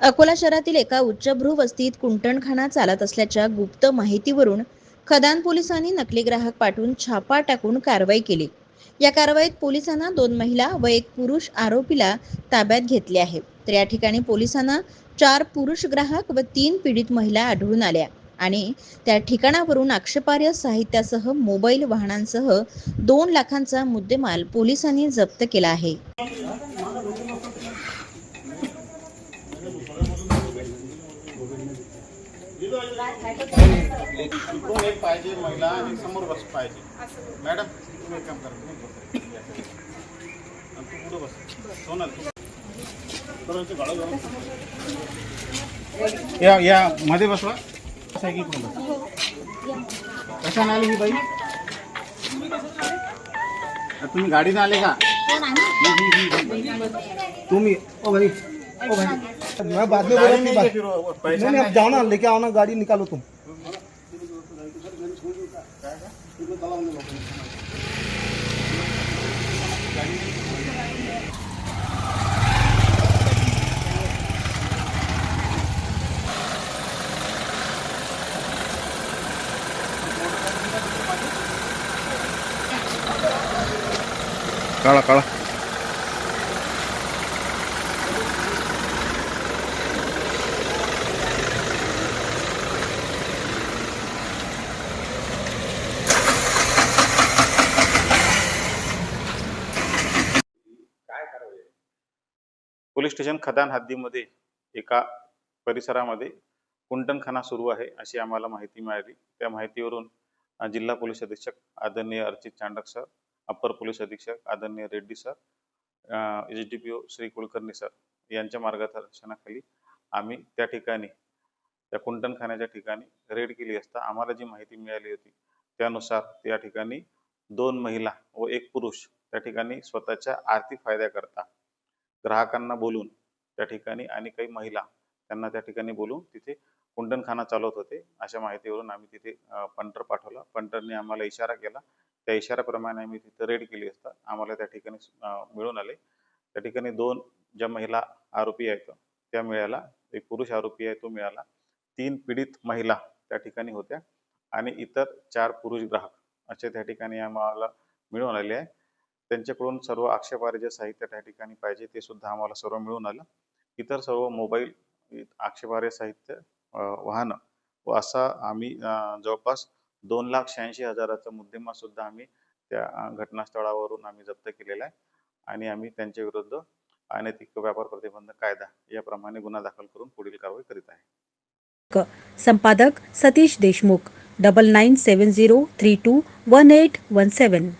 अकोला शहरातील एका उच्चभ्रू वस्तीत कुंटणखाना चालत असल्याच्या गुप्त माहितीवरून खदान पोलिसांनी नकली ग्राहक पाठवून छापा टाकून कारवाई केली. या कारवाईत पोलिसांना दोन महिला व एक पुरुष आरोपीला ताब्यात घेतले आहे. तर या ठिकाणी पोलिसांना चार पुरुष ग्राहक व तीन पीडित महिला आढळून आल्या आणि त्या ठिकाणावरून आक्षेपार्ह साहित्यासह मोबाईल वाहनांसह दोन लाखांचा मुद्देमाल पोलिसांनी जप्त केला आहे. इकडून एक पाहिजे महिला आणि समोर बस पाहिजे मॅडम तुम्ही काम करा आणि तू पुढे बस. सोनल तू थोडं इथे गाळं जाऊ. या या मध्ये बसवा कशाने आली ही बाई? तुम्ही गाडीने आले का? तुम्ही ओ भाई ओ भाई मैं बाद में बोला नहीं है नहीं आप जाओ ना लेके आओ ना गाड़ी निकालो तुम। काळा काळा पोलीस स्टेशन खदान हद्दीमध्ये एका परिसरामध्ये कुंटणखाना सुरू आहे अशी आम्हाला माहिती मिळाली. त्या माहितीवरून जिल्हा पोलीस अधीक्षक आदरणीय Archit Chandak sir upper police अधीक्षक आदरणीय Reddy sir H D P O Shri Kulkarni sir यांच्या मार्गदर्शनाखाली आम्ही त्या ठिकाणी त्या कुंटणखान्याच्या ठिकाणी रेड केली असता आम्हाला जी माहिती मिळाली होती त्यानुसार त्या ठिकाणी दोन महिला व एक पुरुष त्या ठिकाणी स्वतःच्या आर्थिक फायद्याकरता ग्राहकांना बोलून त्या ठिकाणी आणि काही महिला त्यांना त्या ठिकाणी बोलून तिथे कुंडनखाना चालवत होते. अशा माहितीवरून आम्ही तिथे पंटर पाठवला. पंटरने आम्हाला इशारा केला. त्या इशाऱ्याप्रमाणे आम्ही तिथे रेड केली असता. आम्हाला त्या ठिकाणी मिळून आले. त्या ठिकाणी दोन ज्या महिला आरोपी आहेत त्या मिळाला एक पुरुष आरोपी आहे तो मिळाला. तीन पीडित महिला त्या ठिकाणी होत्या. आणि इतर चार पुरुष ग्राहक असे त्या ठिकाणी आम्हाला मिळून आले आहे. त्यांच्याकडून सर्व आक्षेपार्ह जे साहित्य त्या ठिकाणी पाहिजे ते सुद्धा आम्हाला सर्व मिळून आलं. इतर सर्व मोबाईल आक्षेपार्ह साहित्य वाहनं व असा आम्ही जवळपास दोन लाख शहाऐंशी हजाराचा मुद्देमाल सुद्धा आम्ही त्या घटनास्थळावरून आम्ही जप्त केलेला आहे. आणि आम्ही त्यांच्या विरुद्ध अनैतिक व्यापार प्रतिबंध कायदा याप्रमाणे गुन्हा दाखल करून पुढील कारवाई करीत आहे. संपादक Satish Deshmukh double nine seven zero three two one eight one seven